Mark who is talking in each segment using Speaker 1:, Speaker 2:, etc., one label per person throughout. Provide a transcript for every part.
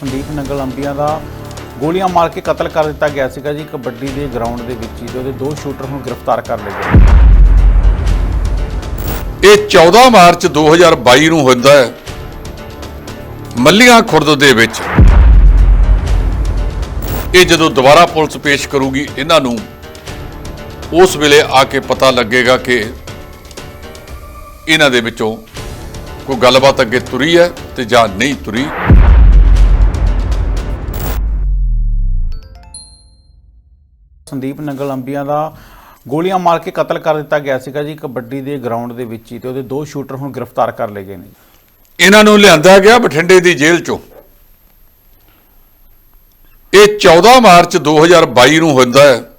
Speaker 1: ਸੰਦੀਪ ਨੰਗਲ ਅੰਬੀਆਂ ਦਾ ਗੋਲੀਆਂ ਮਾਰ ਕੇ ਕਤਲ ਕਰ ਦਿੱਤਾ ਗਿਆ ਸੀਗਾ ਜੀ, ਕਬੱਡੀ ਦੇ ਗਰਾਊਂਡ ਦੇ ਵਿੱਚ ਹੀ, ਤੇ ਉਹਦੇ ਦੋ ਸ਼ੂਟਰ ਹੁਣ ਗ੍ਰਿਫਤਾਰ ਕਰ ਲਏ ਗਏ।
Speaker 2: ਇਹ 14 ਮਾਰਚ 2022 ਨੂੰ ਹੁੰਦਾ ਹੈ, ਮੱਲੀਆਂ ਖੁਰਦ ਦੇ ਵਿੱਚ। ਇਹ ਜਦੋਂ ਦੁਬਾਰਾ ਪੁਲਿਸ ਪੇਸ਼ ਕਰੂਗੀ, ਇਹਨਾਂ ਨੂੰ ਉਸ ਵੇਲੇ ਆ ਕੇ ਪਤਾ ਲੱਗੇਗਾ ਕਿ ਇਹਨਾਂ ਦੇ ਵਿੱਚੋਂ ਕੋਈ ਗੱਲਬਾਤ ਅੱਗੇ ਤੁਰੀ ਹੈ ਤੇ ਜਾਂ ਨਹੀਂ ਤੁਰੀ।
Speaker 1: ਸੰਦੀਪ ਨੰਗਲ ਅੰਬੀਆਂ ਦਾ ਗੋਲੀਆਂ ਮਾਰ ਕੇ ਕਤਲ ਕਰ ਦਿੱਤਾ ਗਿਆ ਸੀਗਾ ਜੀ ਕਬੱਡੀ ਦੇ ਗਰਾਊਂਡ ਦੇ ਵਿੱਚ ਹੀ ਤੇ ਉਹਦੇ ਦੋ ਸ਼ੂਟਰ ਹੁਣ ਗ੍ਰਿਫਤਾਰ ਕਰ ਲਏ ਗਏ ਨੇ।
Speaker 2: ਇਹਨਾਂ ਨੂੰ ਲਿਆਂਦਾ ਗਿਆ ਬਠਿੰਡੇ ਦੀ ਜੇਲ੍ਹ ਚੋਂ। ਇਹ 14 ਮਾਰਚ 2022 ਨੂੰ ਹੁੰਦਾ ਹੈ।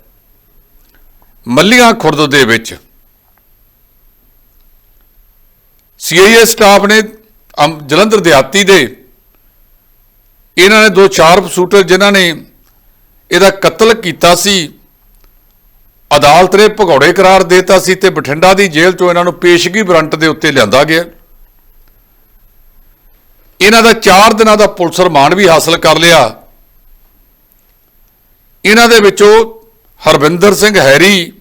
Speaker 2: ਮੱਲੀਆਂ ਖੁਰਦ ਦੇ ਵਿੱਚ। ਸੀਆਈਏ ਸਟਾਫ ਨੇ ਅਮ- ਜਲੰਧਰ ਦਿਹਾਤੀ ਦੇ ਇਹਨਾਂ ਨੇ ਦੋ ਚਾਰ ਸ਼ੂਟਰ ਜਿਨ੍ਹਾਂ ਨੇ ਇਹਦਾ ਕਤਲ ਕੀਤਾ ਸੀ। ਅਦਾਲਤ ਨੇ ਭਗੌੜੇ ਕਰਾਰ ਦੇਤਾ ਸੀ ਤੇ ਬਠਿੰਡਾ ਦੀ ਜੇਲ੍ਹ ਚੋਂ ਇਹਨਾਂ ਨੂੰ ਪੇਸ਼ਗੀ ਵਾਰੰਟ ਦੇ ਉੱਤੇ ਲਿਆਂਦਾ ਗਿਆ। ਇਹਨਾਂ ਦਾ 4 ਦਿਨਾਂ ਦਾ ਪੁਲਿਸ ਰਿਮਾਂਡ ਵੀ ਹਾਸਲ ਕਰ ਲਿਆ। ਇਹਨਾਂ ਦੇ ਵਿੱਚੋਂ ਹਰਵਿੰਦਰ ਸਿੰਘ ਹੈਰੀ,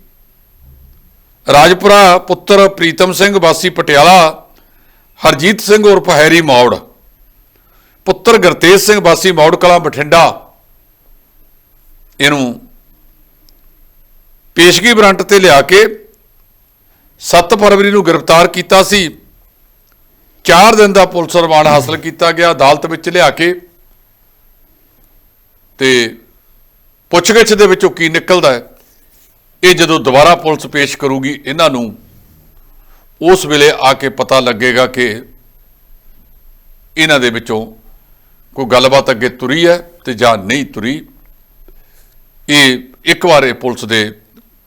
Speaker 2: ਰਾਜਪੁਰਾ ਪੁੱਤਰ ਪ੍ਰੀਤਮ ਸਿੰਘ ਵਾਸੀ ਪਟਿਆਲਾ, ਹਰਜੀਤ ਸਿੰਘ ਉਰਫ ਹੈਰੀ ਮੌੜ, ਪੁੱਤਰ ਗੁਰਤੇਜ ਸਿੰਘ ਵਾਸੀ ਮੌੜ ਕਲਾਂ ਬਠਿੰਡਾ। ਇਹਨੂੰ ਪੇਸ਼ਗੀ ਵਾਰੰਟ ਤੇ ਲਿਆ ਕੇ 7 ਫਰਵਰੀ ਨੂੰ ਗ੍ਰਿਫਤਾਰ ਕੀਤਾ ਸੀ। 4 ਦਿਨ ਦਾ ਪੁਲਿਸ ਰਿਮਾਂਡ ਹਾਸਲ ਕੀਤਾ ਗਿਆ, ਅਦਾਲਤ ਵਿੱਚ ਲਿਆ ਕੇ ਤੇ ਪੁੱਛਗਿੱਛ ਦੇ ਵਿੱਚੋਂ ਕੀ ਨਿਕਲਦਾ ਹੈ? ਇਹ ਜਦੋਂ ਦੁਬਾਰਾ ਪੁਲਿਸ ਪੇਸ਼ ਕਰੂਗੀ, ਇਹਨਾਂ ਨੂੰ ਉਸ ਵੇਲੇ ਆ ਕੇ ਪਤਾ ਲੱਗੇਗਾ ਕਿ ਇਹਨਾਂ ਦੇ ਵਿੱਚੋਂ ਕੋਈ ਗੱਲਬਾਤ ਅੱਗੇ ਤੁਰੀ ਹੈ ਤੇ ਜਾਂ ਨਹੀਂ ਤੁਰੀ। ਇਹ ਇੱਕ ਵਾਰ ਇਹ ਪੁਲਿਸ ਦੇ